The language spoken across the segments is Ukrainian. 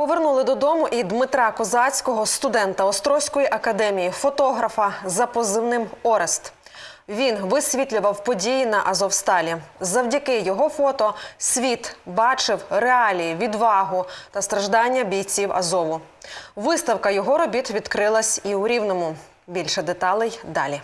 Повернули додому і Дмитра Козацького, студента Острозької академії, фотографа за позивним Орест. Він висвітлював події на Азовсталі. Завдяки його фото світ бачив реалії, відвагу та страждання бійців Азову. Виставка його робіт відкрилась і у Рівному. Більше деталей далі.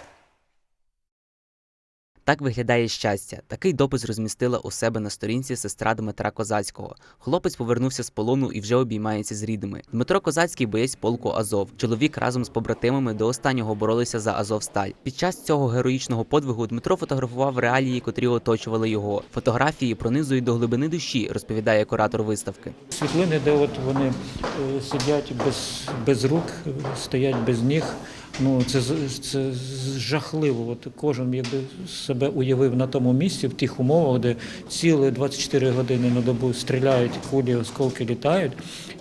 Так виглядає щастя. Такий допис розмістила у себе на сторінці сестра Дмитра Козацького. Хлопець повернувся з полону і вже обіймається з рідними. Дмитро Козацький боєць полку Азов. Чоловік разом з побратимами до останнього боролися за Азовсталь. Під час цього героїчного подвигу Дмитро фотографував реалії, котрі оточували його. Фотографії пронизують до глибини душі, розповідає куратор виставки. Світлини, де от вони е, сидять без, без рук, стоять без ніг. Ну, це, це жахливо. От кожен якби себе уявив на тому місці, в тих умовах, де цілі 24 години на добу стріляють, кулі, осколки літають,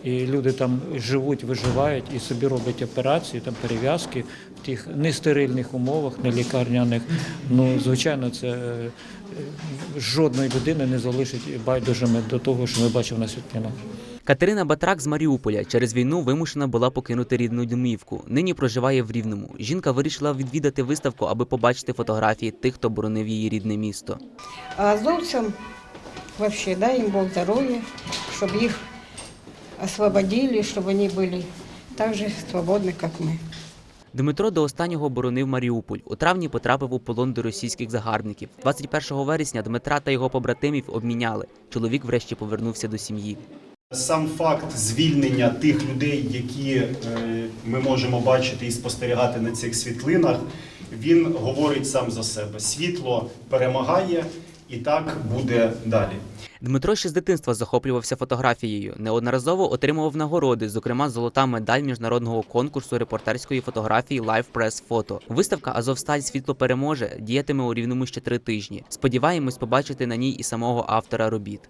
і люди там живуть, виживають і собі роблять операції, там перев'язки в тих нестерильних умовах, не лікарняних. Ну, звичайно, це е, жодної людини не залишить байдужими до того, що ми бачимо на світлинах. Катерина Батрак з Маріуполя через війну вимушена була покинути рідну домівку. Нині проживає в Рівному. Жінка вирішила відвідати виставку, аби побачити фотографії тих, хто боронив її рідне місто. А азовцам вообще дай им Бог здоровья, чтобы их освободили, чтобы они были так же свободны, как мы. Дмитро до останнього боронив Маріуполь. У травні потрапив у полон до російських загарбників. 21 вересня Дмитра та його побратимів обміняли. Чоловік врешті повернувся до сім'ї. Сам факт звільнення тих людей, які е, ми можемо бачити і спостерігати на цих світлинах, він говорить сам за себе. Світло перемагає, і так буде далі. Дмитро ще з дитинства захоплювався фотографією. Неодноразово отримував нагороди, зокрема золота медаль міжнародного конкурсу репортерської фотографії Live Press Photo. Виставка Азовсталь світло переможе діятиме у рівному ще три тижні. Сподіваємось побачити на ній і самого автора робіт.